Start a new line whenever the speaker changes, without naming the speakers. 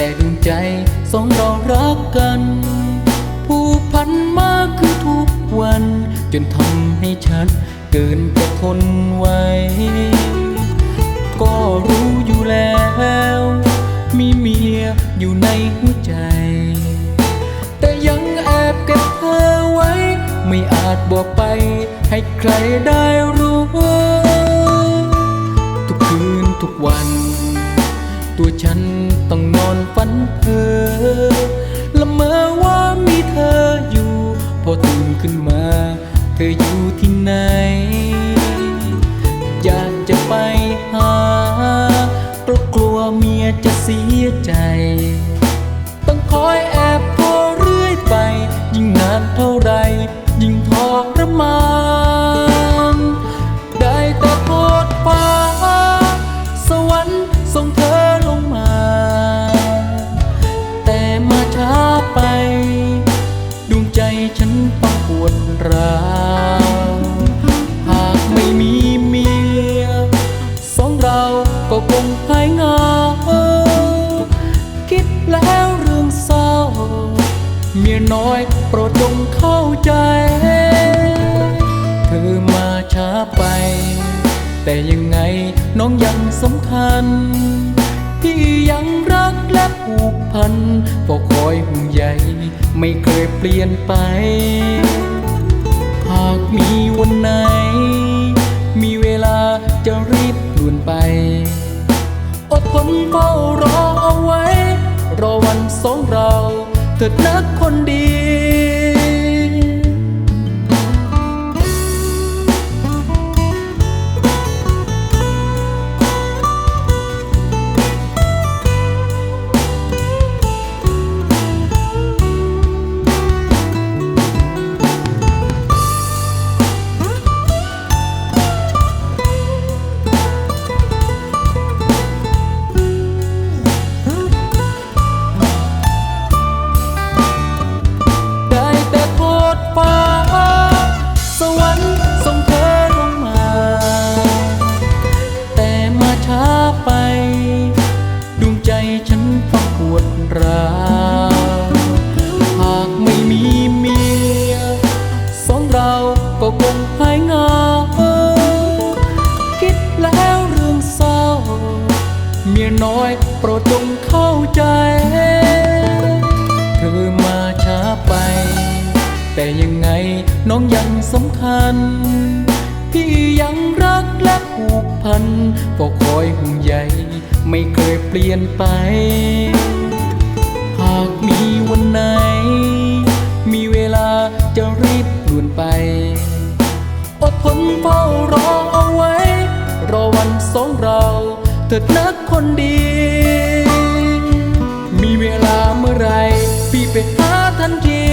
แต่ดวงใจสองเรารักกัน ผูกพันมากขึ้นทุกวัน จนทำให้ฉันเกินจะทนไหวก็รู้อยู่แล้ว มีเมียอยู่ในหัวใจ แต่ยังแอบเก็บเธอไว้ ไม่อาจบอกไปให้ใครได้รู้ ทุกคืนทุกวัน ตัวฉันต้องนอน อ ละเมอว่ามีเธออยู่ พอตื่นขึ้นมา เธออยู่ที่ไหน อยากจะไปหาเพราะกลัวเมียจะเสียใจ ต้องคอยแอบพอเรื่อยไป ยิ่งนานเท่าไร เราก็คงหายเหงาคิดแล้วเรื่องเศร้า เมียน้อยโปรดจงเข้าใจ เธอมาช้าไป แต่ยังไงน้องยังสำคัญที่ยังรักและผูกพันเฝ้าคอยห่วงใยไม่เคยเปลี่ยนไป คนเฝ้ารอเอาไว้ รอวันสองเรา เถิดนักคนดี ราวหากไม่มีเมีย สองเราก็คงหายเงาคิดแล้วเรื่องเศร้า เมียน้อยโปรดจงเข้าใจเธอมาช้าไป แต่ยังไงน้องยังสำคัญ พี่ยังรักและผูกพันเฝ้าคอยห่วงใยไม่เคยเปลี่ยนไปากมีวันไหน มีเวลาจะรีบล่วนไป อดทนเฝ้ารอเอาไว้ รอวันสองเราเถิดนักคนดี มีเวลาเมื่อไรพี่ไปหาทันที